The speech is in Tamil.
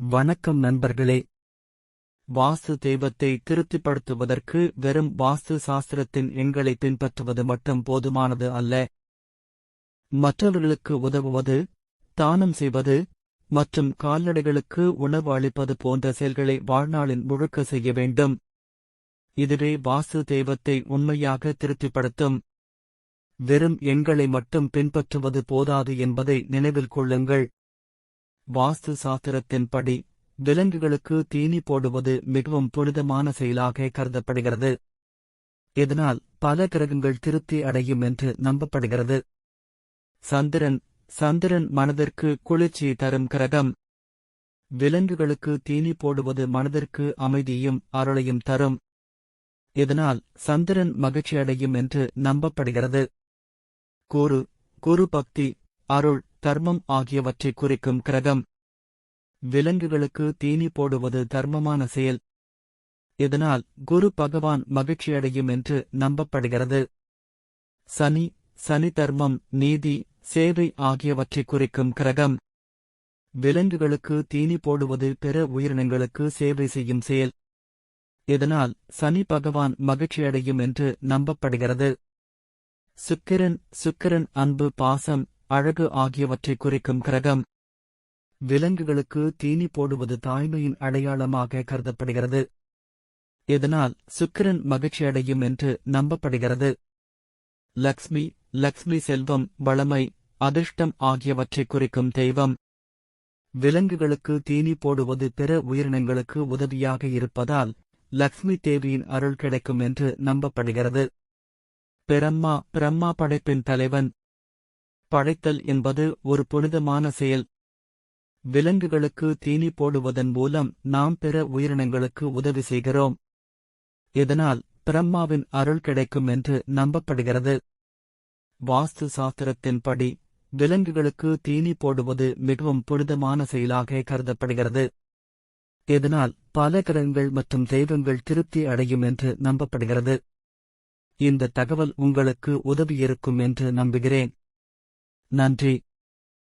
வணக்கம் நண்பர்களே. வாஸ்து தெய்வத்தை திருப்திப்படுத்துவதற்கு வெறும் வாஸ்து சாஸ்திரத்தின் எண்களை பின்பற்றுவது மட்டும் போதுமானது அல்ல. மற்றவர்களுக்கு உதவுவது தானம் செய்வது மற்றும் கால்நடைகளுக்கு உணவு அளிப்பது போன்ற செயல்களை வாழ்நாளின் முழுக்க செய்ய வேண்டும். இதுவே வாஸ்து தெய்வத்தை உண்மையாக திருப்திப்படுத்தும். வெறும் எண்களை மட்டும் பின்பற்றுவது போதாது என்பதை நினைவில் கொள்ளுங்கள். வாஸ்து சாஸ்திரத்தின்படி விலங்குகளுக்கு தீனி போடுவது மிகவும் புனிதமான செயலாக கருதப்படுகிறது. இதனால் பல கிரகங்கள் திருப்தி அடையும் என்று நம்பப்படுகிறது. சந்திரன் சந்திரன் மனதிற்கு குளிர்ச்சி தரும் கிரகம். விலங்குகளுக்கு தீனி போடுவது மனதிற்கு அமைதியும் அருளையும் தரும். இதனால் சந்திரன் மகிழ்ச்சியடையும் என்று நம்பப்படுகிறது. குரு குரு பக்தி அருள் தர்மம் ஆகியவற்றை குறிக்கும் கிரகம். விலங்குகளுக்கு தீனி போடுவது தர்மமான செயல். இதனால் குரு பகவான் மகிழ்ச்சியடையும் என்று நம்பப்படுகிறது. சனி சனி தர்மம் நீதி சேவை ஆகியவற்றை குறிக்கும் கிரகம். விலங்குகளுக்கு தீனி போடுவது பிற உயிரினங்களுக்கு சேவை செய்யும் செயல். இதனால் சனி பகவான் மகிழ்ச்சியடையும் என்று நம்பப்படுகிறது. சுக்கிரன் சுக்கிரன் அன்பு பாசம் அழகு ஆகியவற்றை குறிக்கும் கிரகம். விலங்குகளுக்கு தீனி போடுவது தாய்மையின் அடையாளமாக கருதப்படுகிறது. இதனால் சுக்கிரன் மகிழ்ச்சியடையும் என்று நம்பப்படுகிறது. லக்ஷ்மி லக்ஷ்மி செல்வம் வளமை அதிர்ஷ்டம் ஆகியவற்றை குறிக்கும் தெய்வம். விலங்குகளுக்கு தீனி போடுவது பிற உயிரினங்களுக்கு உதவியாக இருப்பதால் லக்ஷ்மி தேவியின் அருள் கிடைக்கும் என்று நம்பப்படுகிறது. பிரம்மா பிரம்மா படைப்பின் தலைவன் படைத்தல் என்பது ஒரு புனிதமான செயல். விலங்குகளுக்கு தீனி போடுவதன் மூலம் நாம் பிற உயிரினங்களுக்கு உதவி செய்கிறோம். இதனால் பிரம்மாவின் அருள் கிடைக்கும் என்று நம்பப்படுகிறது. வாஸ்து சாஸ்திரத்தின்படி விலங்குகளுக்கு தீனி போடுவது மிகவும் புனிதமான செயலாக கருதப்படுகிறது. இதனால் பல கிரகங்கள் மற்றும் தெய்வங்கள் திருப்தி அடையும் என்று நம்பப்படுகிறது. இந்த தகவல் உங்களுக்கு உதவியிருக்கும் என்று நம்புகிறேன். நன்றி.